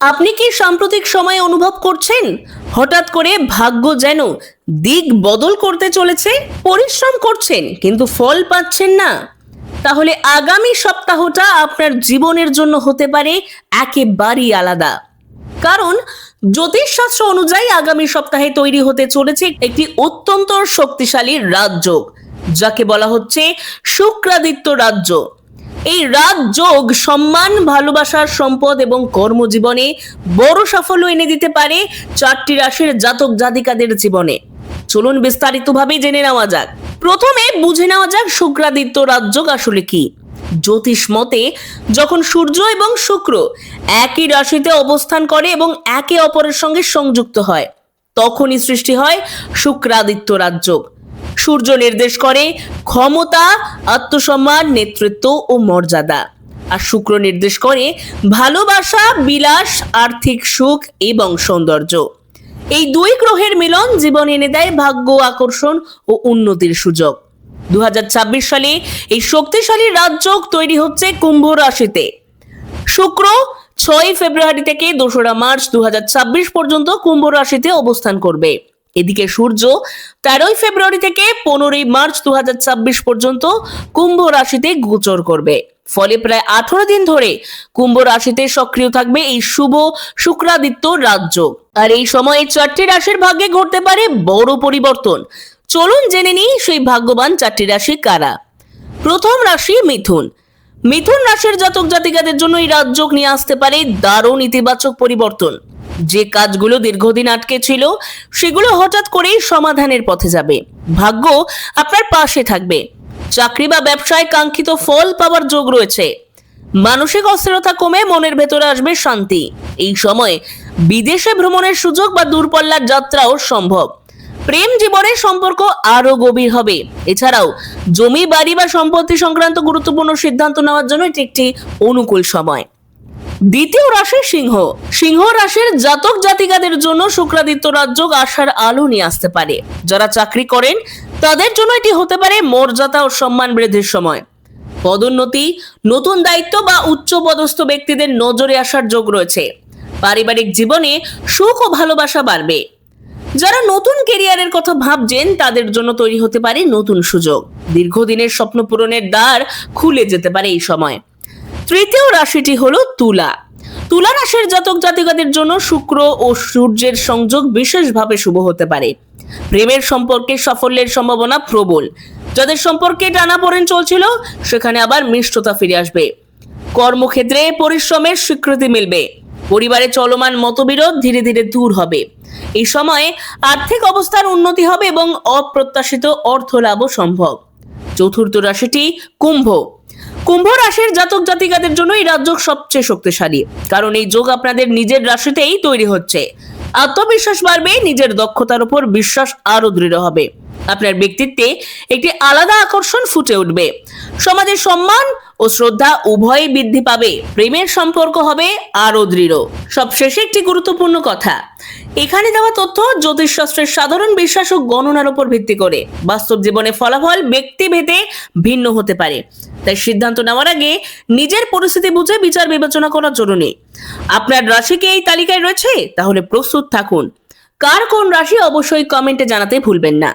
আপনি কি সাম্প্রতিক সময়ে অনুভব করছেন? হঠাৎ করে ভাগ্য যেন দিক বদল করতে চলেছে, পরিশ্রম করছেন, কিন্তু ফল পাচ্ছেন না। তাহলে আগামী সপ্তাহটা আপনার জীবনের জন্য হতে পারে একেবারেই আলাদা। কারণ জ্যোতিষশাস্ত্র অনুযায়ী আগামী সপ্তাহে তৈরি হতে চলেছে একটি অত্যন্ত শক্তিশালী রাজযোগ, যাকে বলা হচ্ছে শুক্রাদিত্য রাজ্য এই রাজযোগ সম্মান, ভালোবাসার সম্পদ এবং কর্মজীবনে বড় সাফল্য এনে দিতে পারে চারটি রাশির জাতক জাতিকাদের জীবনে। চলুন বিস্তারিতভাবে জেনে নেওয়া যাক। প্রথমে বুঝে নেওয়া যাক শুক্রাদিত্য রাজযোগ আসলে কি। জ্যোতিষ মতে, যখন সূর্য এবং শুক্র একই রাশিতে অবস্থান করে এবং একে অপরের সঙ্গে সংযুক্ত হয়, তখনই সৃষ্টি হয় শুক্রাদিত্য রাজযোগ সূর্য নির্দেশ করে ক্ষমতা, আত্মসম্মান, নেতৃত্ব ও মর্যাদা। আর শুক্র নির্দেশ করে ভালোবাসা, বিলাস, আর্থিক সুখ এবং সৌন্দর্য। এই দুই গ্রহের মিলন জীবন এনে দেয় ভাগ্য, আকর্ষণ ও উন্নতির সুযোগ। দু হাজার ছাব্বিশ সালে এই শক্তিশালী রাজযোগ তৈরি হচ্ছে কুম্ভ রাশিতে। শুক্র ছয় ফেব্রুয়ারি থেকে দোসরা মার্চ দু হাজার ছাব্বিশ পর্যন্ত কুম্ভ রাশিতে অবস্থান করবে। এদিকে সূর্য তেরোই ফেব্রুয়ারি থেকে পনেরোই মার্চ দু হাজার ছাব্বিশ পর্যন্ত কুম্ভ রাশিতে গোচর করবে। ফলে প্রায় আঠারো দিন ধরে কুম্ভ রাশিতে সক্রিয় থাকবে এই শুভ শুক্রাদিত্য রাজ্য। আর এই সময়ে চারটি রাশির ভাগ্যে ঘটতে পারে বড় পরিবর্তন। চলুন জেনে নিই সেই ভাগ্যবান চারটি রাশি কারা। প্রথম রাশি মিথুন। মিথুন রাশির জাতক জাতিকাদের জন্য এই রাজযোগ নিয়ে আসতে পারে দারুণ ইতিবাচক পরিবর্তন। যে কাজগুলো দীর্ঘদিন আটকে ছিল, সেগুলো হঠাৎ করেই সমাধানের পথে যাবে। ভাগ্য আপনার পাশে থাকবে। চাকরি বা ব্যবসায় কাঙ্ক্ষিত ফল পাওয়ার যোগ রয়েছে। মানসিক অস্থিরতা কমে মনের ভেতরে আসবে শান্তি। এই সময় বিদেশে ভ্রমণের সুযোগ বা দূরপল্লার যাত্রাও সম্ভব। প্রেম জীবনের সম্পর্ক আরও গভীর হবে। এছাড়াও জমি, বাড়ি বা সম্পত্তি সংক্রান্ত গুরুত্বপূর্ণ সিদ্ধান্ত নেওয়ার জন্য এটি একটি অনুকূল সময়। দ্বিতীয় রাশি সিংহ। সিংহ রাশির জাতক জাতিকাদের জন্য শুক্রাদিত্য রাজযোগ আশার আলো নিয়ে আসতে পারে। যারা চাকরি করেন, তাদের জন্য এটি হতে পারে মর্যাদা ও সম্মান বৃদ্ধির সময়। পদোন্নতি, নতুন দায়িত্ব বা উচ্চ পদস্থ ব্যক্তিদের নজরে আসার যোগ রয়েছে। পারিবারিক জীবনে সুখ ও ভালোবাসা বাড়বে। যারা নতুন কেরিয়ারের কথা ভাবছেন, তাদের জন্য তৈরি হতে পারে নতুন সুযোগ। দীর্ঘদিনের স্বপ্ন পূরণের দ্বার খুলে যেতে পারে এই সময়। তৃতীয় রাশিটি হলো তুলা। তুলা রাশির জাতক জাতিকাদের জন্য শুক্র ও সূর্যের সংযোগ বিশেষভাবে শুভ হতে পারে। প্রেমের সম্পর্কে সাফল্যের সম্ভাবনা প্রবল। যাদের সম্পর্কে টানাপোড়েন চলছিল, সেখানে আবার মিষ্টতা ফিরে আসবে। কর্মক্ষেত্রে পরিশ্রমের স্বীকৃতি মিলবে। পরিবারে চলমান মতবিরোধ ধীরে ধীরে দূর হবে। এই সময়ে আর্থিক অবস্থার উন্নতি হবে এবং অপ্রত্যাশিত অর্থ লাভও সম্ভব। চতুর্থ রাশিটি কুম্ভ। কুম্ভ রাশির জাতক জাতিকাদের জন্য এই রাজযোগ সবচেয়ে শক্তিশালী। কারণ এই যোগ আপনাদের নিজের রাশিতেই তৈরি হচ্ছে। আত্মবিশ্বাস বাড়বে, নিজের দক্ষতার উপর বিশ্বাস আরও দৃঢ় হবে। আপনার ব্যক্তিত্বে একটি আলাদা আকর্ষণ ফুটে উঠবে। সমাজের সম্মান ও শ্রদ্ধা উভয়ই বৃদ্ধি পাবে। প্রেমের সম্পর্ক হবে আরও দৃঢ়। সবশেষে একটি গুরুত্বপূর্ণ কথা। এখানে দেওয়া তথ্য জ্যোতিষশাস্ত্রের সাধারণ বিশ্বাস ও গণনার উপর ভিত্তি করে। বাস্তব জীবনে ফলাফল ব্যক্তিভেদে ভিন্ন হতে পারে। তাই সিদ্ধান্ত নেওয়ার আগে নিজের পরিস্থিতি বুঝে বিচার বিবেচনা করা জরুরি। আপনার রাশি কি এই তালিকায় রয়েছে? তাহলে প্রস্তুত থাকুন। কার কোন রাশি অবশ্যই কমেন্টে জানাতে ভুলবেন না।